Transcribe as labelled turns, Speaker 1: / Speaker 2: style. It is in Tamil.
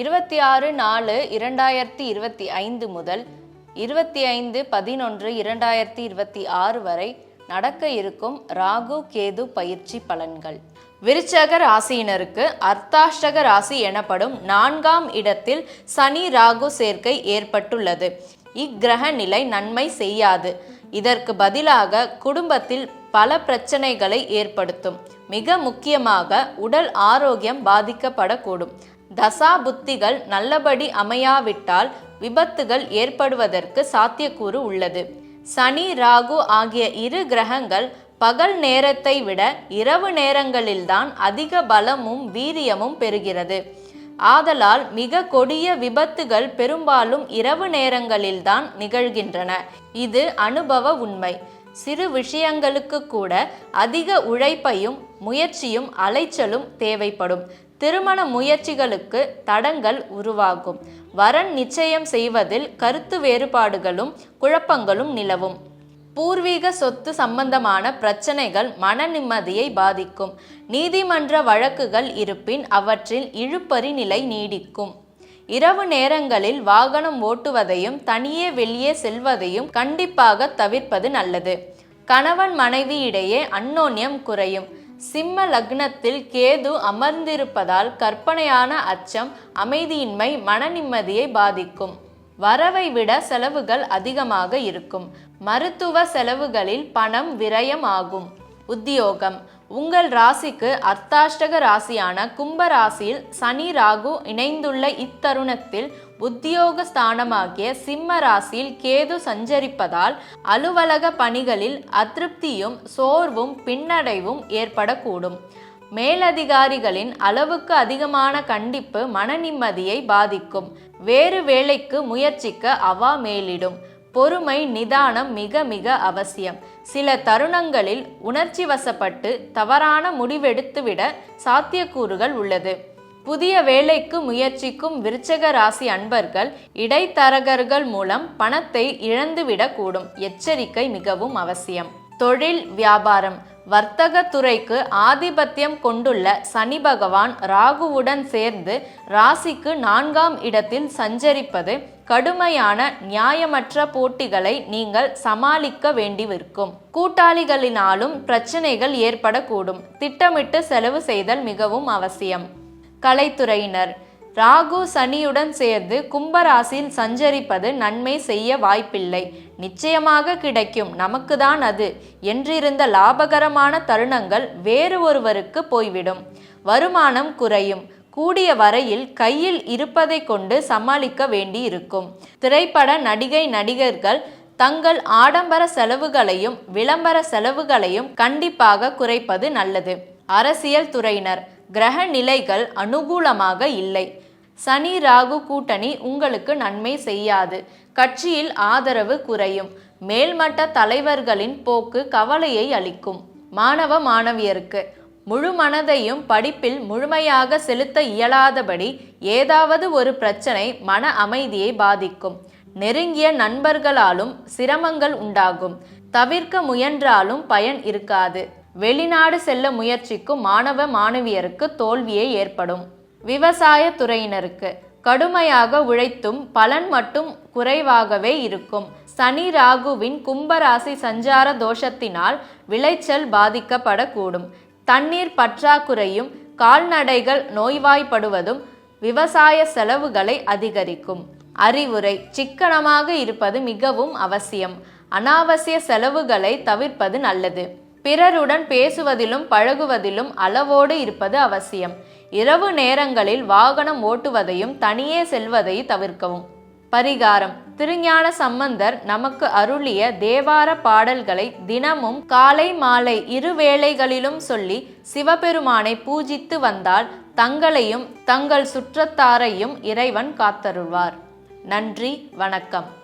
Speaker 1: இருபத்தி ஆறு நாலு இரண்டாயிரத்தி இருபத்தி ஐந்து முதல் இருபத்தி ஐந்து பதினொன்று இரண்டாயிரத்தி இருபத்தி ஆறு வரை நடக்க இருக்கும் ராகு கேது பயிற்சி பலன்கள். விருச்சக ராசியினருக்கு அர்த்தாஷ்டக ராசி எனப்படும் நான்காம் இடத்தில் சனி ராகு சேர்க்கை ஏற்பட்டுள்ளது. இக்கிரக நிலை நன்மை செய்யாது. இதற்கு பதிலாக குடும்பத்தில் பல பிரச்சனைகளை ஏற்படுத்தும். மிக முக்கியமாக உடல் ஆரோக்கியம் பாதிக்கப்படக்கூடும். தசா புத்திகள் நல்லபடி அமையாவிட்டால் விபத்துகள் ஏற்படுவதற்கு சாத்தியக்கூறு உள்ளது. சனி ராகு ஆகிய இரு கிரகங்கள் பகல் நேரத்தை விட இரவு நேரங்களில்தான் அதிக பலமும் வீரியமும் பெறுகிறது. ஆதலால் மிக கொடிய விபத்துகள் பெரும்பாலும் இரவு நேரங்களில்தான் நிகழ்கின்றன. இது அனுபவ உண்மை. சிறு விஷயங்களுக்கு கூட அதிக உழைப்பையும் முயற்சியும் அலைச்சலும் தேவைப்படும். திருமண முயற்சிகளுக்கு தடங்கள் உருவாகும். வரன் நிச்சயம் செய்வதில் கருத்து வேறுபாடுகளும் குழப்பங்களும் நிலவும். பூர்வீக சொத்து சம்பந்தமான பிரச்சனைகள் மன நிம்மதியை பாதிக்கும். நீதிமன்ற வழக்குகள் இருப்பின் அவற்றில் இழுப்பறி நிலை நீடிக்கும். இரவு நேரங்களில் வாகனம் ஓட்டுவதையும் தனியே வெளியே செல்வதையும் கண்டிப்பாக தவிர்ப்பது நல்லது. கணவன் மனைவி இடையே அந்யோன்யம் குறையும். சிம்ம லக்னத்தில் கேது அமர்ந்திருப்பதால் கற்பனையான அச்சம் அமைதியின்மை மன நிம்மதியை பாதிக்கும். வரவை விட செலவுகள் அதிகமாக இருக்கும். மருத்துவ செலவுகளில் பணம் விரயம் ஆகும். உத்தியோகம். உங்கள் ராசிக்கு அர்த்தாஷ்டக ராசியான கும்ப ராசியில் சனி ராகு இணைந்துள்ள இத்தருணத்தில் உத்தியோக ஸ்தானமாகிய சிம்ம ராசியில் கேது சஞ்சரிப்பதால் அலுவலக பணிகளில் அதிருப்தியும் சோர்வும் பின்னடைவும் ஏற்படக்கூடும். மேலதிகாரிகளின் அளவுக்கு அதிகமான கண்டிப்பு மன நிம்மதியை பாதிக்கும். வேறு வேலைக்கு முயற்சிக்க அவா மேலிடும். பொறுமை நிதானம் மிக மிக அவசியம். சில தருணங்களில் உணர்ச்சி வசப்பட்டு தவறான முடிவெடுத்துவிட சாத்தியக்கூறுகள் உள்ளது. புதிய வேலைக்கு முயற்சிக்கும் விருச்சக ராசி அன்பர்கள் இடைத்தரகர்கள் மூலம் பணத்தை இழந்துவிடக்கூடும். எச்சரிக்கை மிகவும் அவசியம். தொழில் வியாபாரம். வர்த்தக துறைக்கு ஆதிபத்தியம் கொண்டுள்ள சனி பகவான் ராகுவுடன் சேர்ந்து ராசிக்கு நான்காம் இடத்தில் சஞ்சரிப்பது கடுமையான நியாயமற்ற போட்டிகளை நீங்கள் சமாளிக்க வேண்டியிருக்கும். கூட்டாளிகளினாலும் பிரச்சனைகள் ஏற்படக்கூடும். திட்டமிட்டு செலவு செய்தல் மிகவும் அவசியம். கலைத்துறையினர். ராகு சனியுடன் சேர்ந்து கும்பராசியில் சஞ்சரிப்பது நன்மை செய்ய வாய்ப்பில்லை. நிச்சயமாக கிடைக்கும். நமக்குதான் அது. என்றிருந்த லாபகரமான தருணங்கள் வேறு ஒருவருக்கு போய்விடும். வருமானம் குறையும். கூடிய வரையில் கையில் இருப்பதை கொண்டு சமாளிக்க வேண்டி இருக்கும் திரைப்பட நடிகை நடிகர்கள் தங்கள் ஆடம்பர செலவுகளையும் விளம்பர செலவுகளையும் கண்டிப்பாக குறைப்பது நல்லது. அரசியல் துறையினர் கிரக நிலைகள் அனுகூலமாக இல்லை. சனி ராகு கூட்டணி உங்களுக்கு நன்மை செய்யாது. கட்சியில் ஆதரவு குறையும். மேல்மட்ட தலைவர்களின் போக்கு கவலையை அளிக்கும். மாணவ மாணவியருக்கு முழு மனதையும் படிப்பில் முழுமையாக செலுத்த இயலாதபடி ஏதாவது ஒரு பிரச்சனை மன அமைதியை பாதிக்கும். நெருங்கிய நண்பர்களாலும் சிரமங்கள் உண்டாகும். தவிர்க்க முயன்றாலும் பயன் இருக்காது. வெளிநாடு செல்ல முயற்சிக்கும் மாணவ மாணவியருக்கு தோல்வியே ஏற்படும். விவசாய துறையினருக்கு கடுமையாக உழைத்தும் பலன் மட்டும் குறைவாகவே இருக்கும். சனி ராகுவின் கும்பராசி சஞ்சார தோஷத்தினால் விளைச்சல் பாதிக்கப்படக்கூடும். தண்ணீர் பற்றாக்குறையும் கால்நடைகள் நோய்வாய்ப்படுவதும் விவசாய செலவுகளை அதிகரிக்கும். அறிவுரை சிக்கனமாக இருப்பது மிகவும் அவசியம். அனாவசிய செலவுகளை தவிர்ப்பது நல்லது. பிறருடன் பேசுவதிலும் பழகுவதிலும் அளவோடு இருப்பது அவசியம். இரவு நேரங்களில் வாகனம் ஓட்டுவதையும் தனியே செல்வதையும் தவிர்க்கவும். பரிகாரம். திருஞான சம்பந்தர் நமக்கு அருளிய தேவார பாடல்களை தினமும் காலை மாலை இரு வேளைகளிலும் சொல்லி சிவபெருமானை பூஜித்து வந்தால் தங்களையும் தங்கள் சுற்றத்தாரையும் இறைவன் காத்தருள்வார். நன்றி. வணக்கம்.